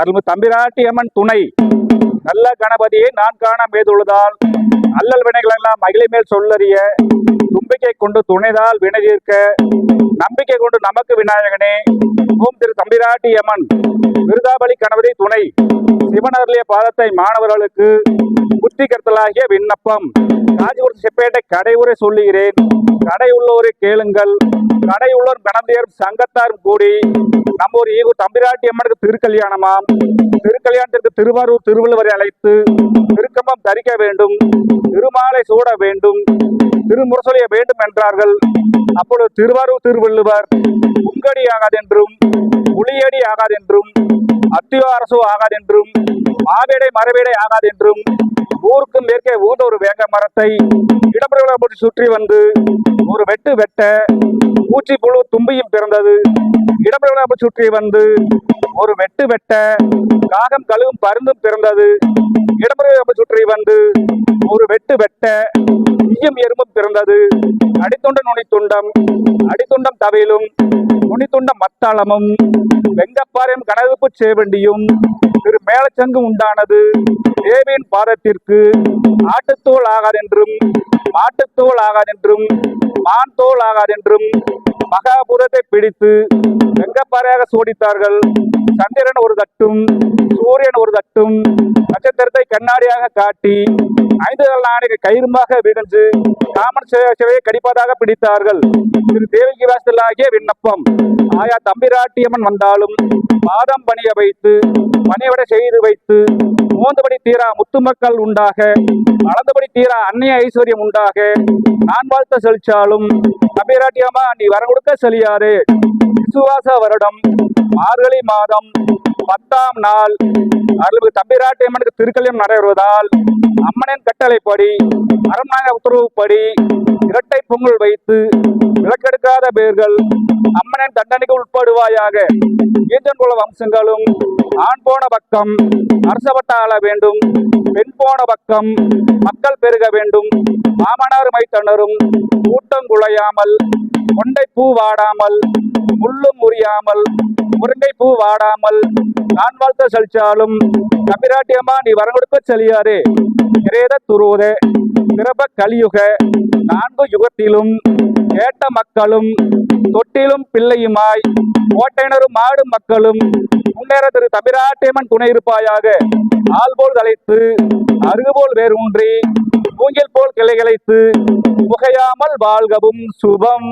அருள்மிகு தம்பிராட்டி அம்மன் துணை. நல்ல கணபதியை நான் காண மேதுள்ளதால் அல்லல் வினைகள் எல்லாம் மகிழை மேல் சொல்லறிய தும்பிக்கை கொண்டு துணைதால் வினை தீர்க்க நம்பிக்கை கொண்டு நமக்கு விநாயகனே ஓம் திரு தம்பிராட்டி அம்மன் விருதாபலி கணபதி துணை. சிவன் அருளிய பாதத்தை மாணவர்களுக்கு புத்தி கருத்தலாகிய விண்ணப்பம். காஞ்சிபுரம் செப்பேட்டை கடை சொல்லுகிறேன். கடை உள்ளோரை கேளுங்கள். கடை உள்ளோர் கணந்தியரும் சங்கத்தாரும் கூடி நம்ம ஒரு ஈகு தம்பிராட்டி அம்மனுக்கு திருக்கல்யாணமாம். திருக்கல்யாணத்திற்கு திருவாரூர் திருவள்ளுவரை அழைத்து திருக்கம்பம் தரிக்க வேண்டும் திருமாலை சூட வேண்டும் திருமுரசொலிய வேண்டும் என்றார்கள். அப்பொழுது திருவாரூர் திருவள்ளுவர் உங்கடி ஆகாதென்றும் புலியடி ஆகாதென்றும் அத்தியோ அரசு ஆகாதென்றும் மாவேடை மரவேடை ஆகாதென்றும் ஊருக்கு மேற்கே ஊர்ந்த ஒரு வேங்க மரத்தை இடம்பெற சுற்றி வந்து ஒரு வெட்டு வெட்ட பூச்சி புழு தும்பியும் பிறந்தது. இடம்பெற சுற்றி வந்து ஒரு வெட்டு வெட்ட காகம் கழுவும் பருந்தும் பிறந்தது. இடம்பெற சுற்றி வந்து ஒரு வெட்டு வெட்ட ஈயம் எறும்பும் பிறந்தது அடித்துண்ட நுனித்துண்டம் அடித்துண்டம் தவையிலும் நுனித்துண்டம் மத்தாளமும் வெங்கப்பாறையும் கனகப்பு சேவண்டியும் திரு மேலச்சங்கு உண்டானது. தேவியின் பாதத்திற்கு ஆட்டுத்தோல் ஆகாதென்றும் மாட்டுத்தோல் ஆகாதென்றும் மான் தோல் ஆகாதென்றும் மகாபுரத்தை பிடித்து வெங்கப்பாறையாக சோடித்தார்கள் சந்திரன் ஒரு தட்டும் சூரியன் ஒரு தட்டும் நட்சத்திரத்தை கண்ணாடியாக காட்டி ஐந்து நாளைக்கு கயிறுமாக விடிஞ்சு காமன் சிவ- கடிப்பதாக பிடித்தார்கள். திரு தேவகி வாசலாகிய விண்ணப்பம். ஆயா தம்பிராட்டியம்மன் வந்தாலும் பாதம் பணிய வைத்து பணிவிட செய்து வைத்து மூந்தபடி தீரா முத்துமக்கள் உண்டாக அளந்தபடி தீரா அன்னைய ஐஸ்வர்யம் உண்டாக நான் வாழ்த்த செழிச்சாலும் தம்பிராட்டியம்மா நீ வரம் கொடுக்க செழியாதே. விசுவாச வருடம் மார்கழி மாதம் பத்தாம் நாள் அருள்மிகு தம்பிராட்டி அம்மனுக்கு திருக்கல்யம் நடைபெறுவதால் அம்மனின் கட்டளைப்படி அரண்மனை உத்தரவுப்படி இரட்டை பொங்கல் வைத்து விளக்கெடுக்காத பேர்கள் அம்மனின் தண்டனைக்கு உட்படுவாயாக. ஈஞ்சன் குல வம்சங்களும் ஆண் போன பக்கம் அரசப்பட்ட ஆள வேண்டும் பெண் போன பக்கம் மக்கள் பெருக வேண்டும். மாமனார் மைத்தனரும் கூட்டம் குழையாமல் கொண்டை பூ வாடாமல் முள்ளும் முறியாமல் முருங்கை பூ வாடாமல் நான் வாழ்த்த செழிச்சாலும் கபிராட்டியம்மா நீ வரங்கொடுக்க கொடுக்க கிரேத துருவத பிறப்ப கலியுக நான்கு யுகத்திலும் ஏட்ட மக்களும் தொட்டிலும் பிள்ளையுமாய் கோட்டையினரும் மாடு மக்களும் முன்னேற திரு தபிராட்டியம்மன் துணை இருப்பாயாக. ஆள் போல் தலைத்து அருகு போல் வேர் ஊன்றி மூங்கில் போல் கிளைகளைத்து புகையாமல் வாழ்கவும் சுபம்.